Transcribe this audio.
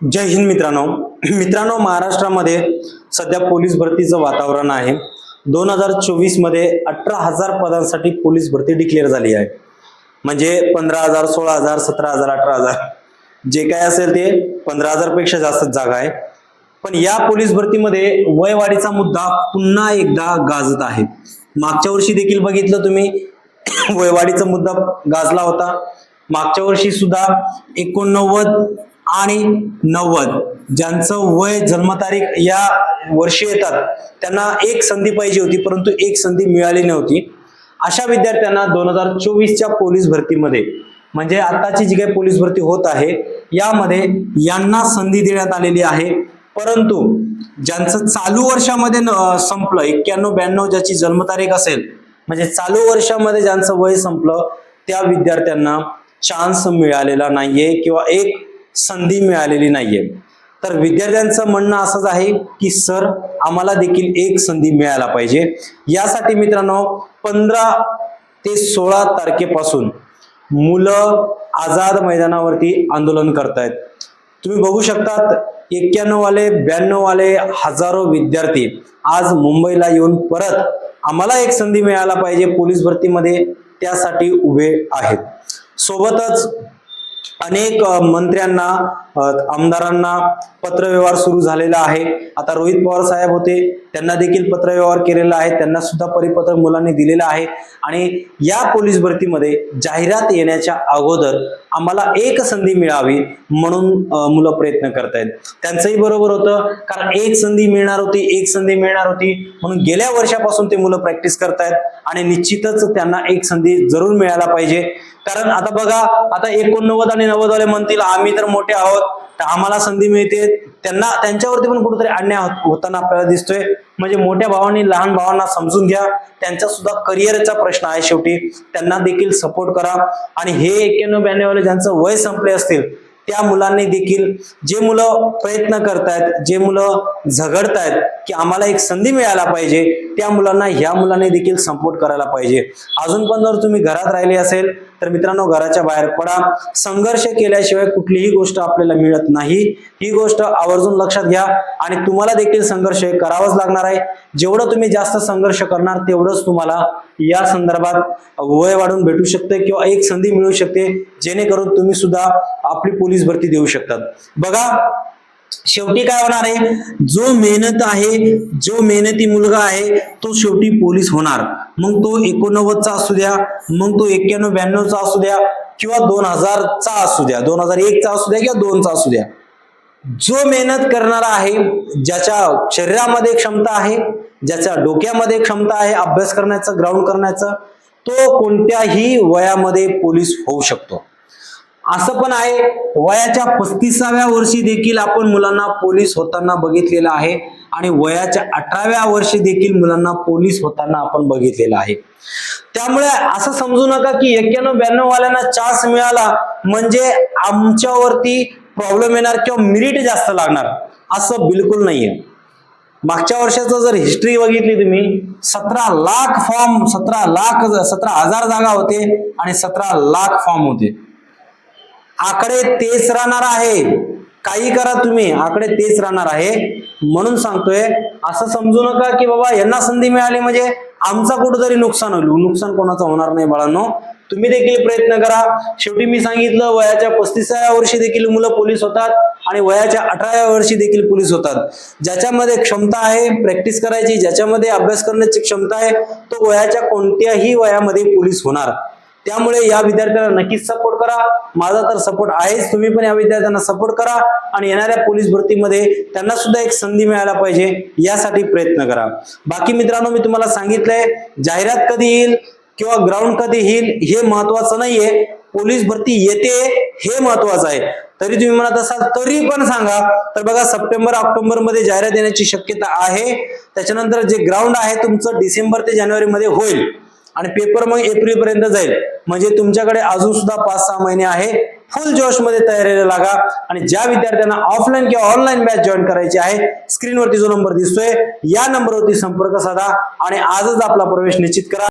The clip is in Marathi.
जय हिंद मित्रांनो. मित्रांनो महाराष्ट्रामध्ये सध्या पोलीस भरतीचं वातावरण आहे. दोन हजार चोवीसमध्ये अठरा हजार पदांसाठी पोलीस भरती डिक्लेअर झाली आहे. म्हणजे पंधरा हजार सोळा हजार सतरा हजार अठरा हजार. जे काय असेल ते पंधरा हजारपेक्षा जास्त जागा आहे. पण या पोलीस भरतीमध्ये वयवाढीचा मुद्दा पुन्हा एकदा गाजत आहे. मागच्या वर्षी देखील बघितलं तुम्ही. वयवाढीचा मुद्दा गाजला होता. मागच्या वर्षी सुद्धा एकोणनव्वद आणि नव्वद ज्यांचं वय जन्मतारीख या वर्षी येतात त्यांना एक संधी पाहिजे होती परंतु एक संधी मिळाली नव्हती. अशा विद्यार्थ्यांना दोन हजार चोवीसच्या पोलीस भरतीमध्ये म्हणजे आताची जी काही पोलीस भरती होत आहे यामध्ये यांना संधी देण्यात आलेली आहे. परंतु ज्यांचं चालू वर्षामध्ये न- संपलं एक्क्याण्णव ब्याण्णव ज्याची जन्मतारीख असेल म्हणजे चालू वर्षामध्ये ज्यांचं वय संपलं त्या विद्यार्थ्यांना चान्स मिळालेला नाहीये किंवा एक संधी मिळालेली नाहीये. तर विद्यार्थ्यांचं म्हणणं असंच आहे की सर आम्हाला देखील एक संधी मिळायला पाहिजे. यासाठी मित्रांनो पंधरा ते सोळा तारखेपासून मुलं आझाद मैदानावरती आंदोलन करतायत. तुम्ही बघू शकतात एक्क्याण्णव वाले ब्याण्णव वाले हजारो विद्यार्थी आज मुंबईला येऊन परत आम्हाला एक संधी मिळायला पाहिजे पोलीस भरतीमध्ये त्यासाठी उभे आहेत. सोबतच अनेक मंत्र्यांना आमदारांना पत्रव्यवहार सुरू झालेला आहे. आता रोहित पवार साहेब होते त्यांना देखील पत्रव्यवहार केलेला आहे. त्यांना सुद्धा परिपत्र मुलांनी दिलेलं आहे. आणि या पोलीस भरतीमध्ये जाहिरात येण्याच्या अगोदर आम्हाला एक संधी मिळावी म्हणून मुलं प्रयत्न करतायत. त्यांचंही बरोबर होतं कारण एक संधी मिळणार होती एक संधी मिळणार होती म्हणून गेल्या वर्षापासून ते मुलं प्रॅक्टिस करतायत आणि निश्चितच त्यांना एक संधी जरूर मिळायला पाहिजे. कारण आता बघा आता एकोणनव्वद आणि नव्वद वाले म्हणतील आम्ही तर मोठे आहोत. तर आम्हाला संधी मिळते. त्यांना त्यांच्यावरती पण कुठेतरी अन्याय होताना आपल्याला दिसतोय. म्हणजे मोठ्या भावांनी लहान भावांना समजून घ्या. त्यांचा सुद्धा करिअरचा प्रश्न आहे शेवटी. त्यांना देखील सपोर्ट करा. आणि हे एक्क्याण्णव ब्याण्णव वाले ज्यांचं वय संपले असतील त्या मुलांनी देखील जे मुलं प्रयत्न करतायत जे मुलं झगडतायत की आम्हाला एक संधी मिळायला पाहिजे त्या मुलांना ह्या मुलांनी देखील सपोर्ट करायला पाहिजे. अजून पण जर तुम्ही घरात राहिले असेल तर मित्रांनो घराच्या बाहेर पडा. संघर्ष केल्याशिवाय कुठलीही गोष्ट आपल्याला मिळत नाही. ही गोष्ट आवर्जून लक्षात घ्या आणि तुम्हाला देखील संघर्ष करावाच लागणार आहे. जेवढं तुम्ही जास्त संघर्ष करणार तेवढंच तुम्हाला या संदर्भात वय वाढून भेटू शकते किंवा एक संधी मिळू शकते. जेणेकरून तुम्ही सुद्धा आपली पोलीस भरती देऊ शकतात. बघा शेवटी काय होणार आहे? जो मेहनत आहे जो मेहनती मुलगा आहे तो शेवटी पोलीस होणार. मग तो एकोणनव्वदचा असू द्या मग तो एक्क्याण्णव ब्याण्णवचा असू द्या किंवा दोन हजारचा असू द्या दोन हजार एकचा असू द्या किंवा दोनचा असू द्या. जो मेहनत करणारा आहे ज्याच्या शरीरामध्ये क्षमता आहे ज्याच्या डोक्यामध्ये क्षमता आहे अभ्यास करण्याचं ग्राउंड करण्याचं तो कोणत्याही वयामध्ये पोलीस होऊ शकतो. असं पण आहे वयाच्या पस्तीसाव्या वर्षी देखील आपण मुलांना पोलीस होताना बघितलेलं आहे आणि वयाच्या अठराव्या वर्षी देखील मुलांना पोलीस होताना आपण बघितलेलं आहे. त्यामुळे असं समजू नका की एक्क्याण्णव ब्याण्णव वाल्यांना चान्स मिळाला म्हणजे आमच्यावरती प्रॉब्लेम येणार किंवा मिरिट जास्त लागणार असं बिलकुल नाहीये. मागच्या वर्षाचं जर हिस्ट्री बघितली तुम्ही सतरा लाख फॉर्म सतरा लाख सतरा हजार जागा होते आणि सतरा लाख फॉर्म होते. आकडे तेच राहणार आहे. काही करा तुम्ही आकडे तेच राहणार आहे. म्हणून सांगतोय असं समजू नका की बाबा यांना संधी मिळाली म्हणजे आमचा कुठंतरी नुकसान होईल. नुकसान कोणाचं होणार नाही बाळांनो. तुम्ही देखील प्रयत्न करा. शेवटी मी सांगितलं वयाच्या पस्तीसाव्या वर्षी देखील मुलं पोलीस होतात आणि वयाच्या अठराव्या वर्षी देखील पोलीस होतात. ज्याच्यामध्ये क्षमता आहे प्रॅक्टिस करायची ज्याच्यामध्ये अभ्यास करण्याची क्षमता आहे तो वयाच्या कोणत्याही वयामध्ये पोलीस होणार. त्यामुळे या विद्यार्थ्यांना नक्कीच सपोर्ट करा. माझा तर सपोर्ट आहेच. तुम्ही पण या विद्यार्थ्यांना सपोर्ट करा आणि येणाऱ्या पोलीस भरतीमध्ये त्यांना सुद्धा एक संधी मिळायला पाहिजे यासाठी प्रयत्न करा. बाकी मित्रांनो मी तुम्हाला सांगितलंय जाहिरात कधी येईल किंवा ग्राउंड कधी येईल हे महत्वाचं नाहीये. पोलीस भरती येते हे महत्वाचं आहे. तरी तुम्ही म्हणत असाल तरी पण सांगा. तर बघा सप्टेंबर ऑक्टोबरमध्ये जाहिरात येण्याची शक्यता आहे. त्याच्यानंतर जे ग्राउंड आहे तुमचं डिसेंबर ते जानेवारी मध्ये होईल. आणि पेपर मग एप्रिल पर्यंत जाईल. म्हणजे तुमच्याकडे अजून सुद्धा पाच सहा महिने आहे. फुल जोशमध्ये तयारीला लागा. आणि ज्या विद्यार्थ्यांना ऑफलाईन किंवा ऑनलाईन बॅच जॉईन करायची आहे स्क्रीनवरती जो नंबर दिसतोय या नंबरवरती संपर्क साधा. आणि आजच आपला प्रवेश निश्चित करा.